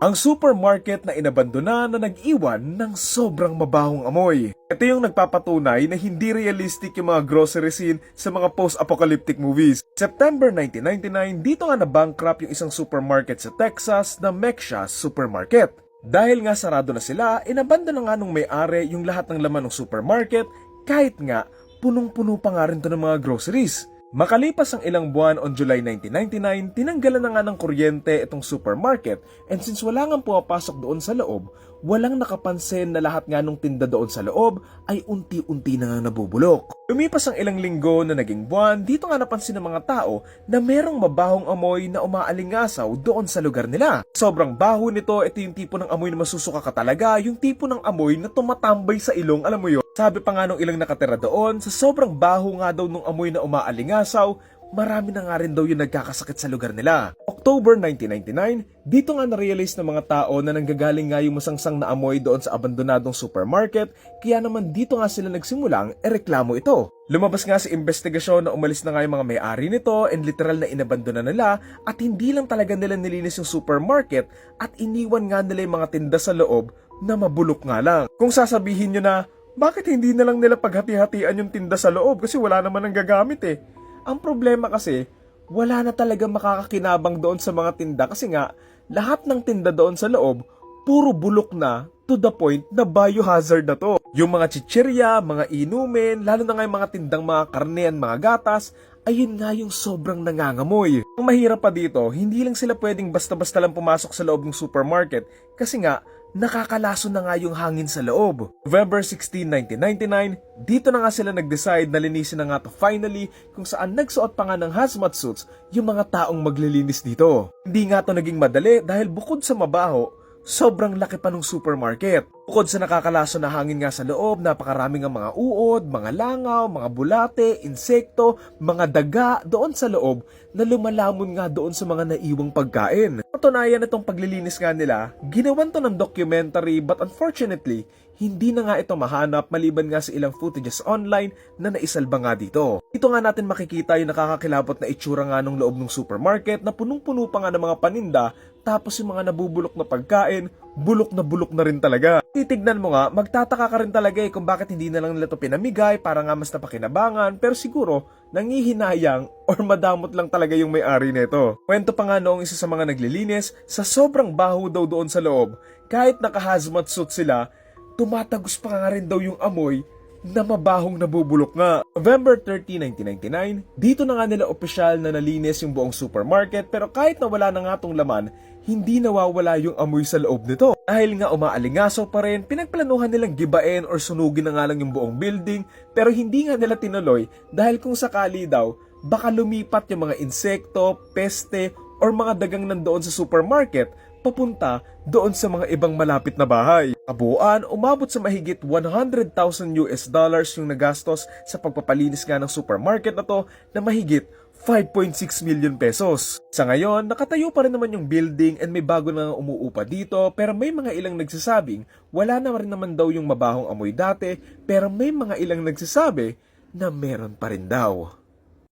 Ang supermarket na inabandona na nag-iwan ng sobrang mabahong amoy. Ito yung nagpapatunay na hindi realistic yung mga grocery scene sa mga post-apocalyptic movies. September 1999, dito nga na-bankrupt yung isang supermarket sa Texas na Mexia Supermarket. Dahil nga sarado na sila, inabanda na nga nung may-ari yung lahat ng laman ng supermarket kahit nga punong-puno pa nga rin ng mga groceries. Makalipas ang ilang buwan on July 1999, tinanggalan na nga ng kuryente itong supermarket and since wala nga pumapasok doon sa loob, walang nakapansin na lahat nga nung tinda doon sa loob ay unti-unti na nga nabubulok. Lumipas ang ilang linggo na naging buwan, dito nga napansin ng mga tao na merong mabahong amoy na umaalingasaw doon sa lugar nila. Sobrang baho nito, ito yung tipo ng amoy na masusuka ka talaga, yung tipo ng amoy na tumatambay sa ilong, alam mo yun? Sabi pa nga nung ilang nakatira doon, sa sobrang baho nga daw nung amoy na umaalingasaw, marami na nga rin daw yung nagkakasakit sa lugar nila. October 1999, dito nga na-realize ng mga tao na nanggagaling nga yung masangsang na amoy doon sa abandonadong supermarket, kaya naman dito nga sila nagsimulang ereklamo ito. Lumabas nga sa investigasyon na umalis na nga yung mga may-ari nito and literal na inabandona nila at hindi lang talaga nila nilinis yung supermarket at iniwan nga nila yung mga tinda sa loob na mabulok nga lang. Kung sasabihin nyo na, bakit hindi na lang nila paghati-hatian yung tinda sa loob kasi wala naman ang gagamit eh. Ang problema kasi, wala na talaga makakakinabang doon sa mga tinda kasi nga, lahat ng tinda doon sa loob, puro bulok na to the point na biohazard na to. Yung mga chichirya, mga inumin, lalo na nga yung mga tindang mga karne at mga gatas, ayun nga yung sobrang nangangamoy. Ang mahirap pa dito, hindi lang sila pwedeng basta-basta lang pumasok sa loob ng supermarket kasi nga, nakakalaso na nga yung hangin sa loob. November 16, 1999, dito na nga sila nag-decide na linisin na nga to finally kung saan nagsuot pa nga ng hazmat suits yung mga taong maglilinis dito. Hindi nga to naging madali dahil bukod sa mabaho, sobrang laki pa ng supermarket. Bukod sa nakakalaso na hangin nga sa loob, napakarami nga mga uod, mga langaw, mga bulate, insekto, mga daga doon sa loob na lumalamon nga doon sa mga naiwang pagkain. Patunayan itong paglilinis nga nila, ginawan to ng documentary but unfortunately, hindi na nga ito mahanap maliban nga sa ilang footages online na naisalba nga dito. Dito nga natin makikita yung nakakakilabot na itsura nga ng loob ng supermarket na punong-puno pa nga ng mga paninda tapos yung mga nabubulok na pagkain, bulok na bulok na rin talaga. Titignan mo nga, magtataka ka rin talaga eh kung bakit hindi na lang nila to pinamigay para nga mas napakinabangan pero siguro nangihinayang or madamot lang talaga yung may-ari nito. Kwento pa nga noong isa sa mga naglilinis, sa sobrang baho daw doon sa loob, kahit naka-hazmat suit sila, tumatagos pa nga rin daw yung amoy na mabahong nabubulok nga. November 30, 1999, dito na nga nila opisyal na nalinis yung buong supermarket pero kahit na wala na nga tong laman, hindi nawawala yung amoy sa loob nito. Dahil nga umaalingaso pa rin, pinagplanuhan nilang gibain or sunugin na nga lang yung buong building pero hindi nga nila tinuloy dahil kung sakali daw, baka lumipat yung mga insekto, peste, or mga dagang nandoon sa supermarket papunta doon sa mga ibang malapit na bahay. Kabuuan, umabot sa mahigit 100,000 US dollars yung nagastos sa pagpapalinis nga ng supermarket na to na mahigit 5.6 million pesos. Sa ngayon, nakatayo pa rin naman yung building and may bago na nga umuupa dito pero may mga ilang nagsasabing wala na rin naman daw yung mabahong amoy dati pero may mga ilang nagsasabi na meron pa rin daw.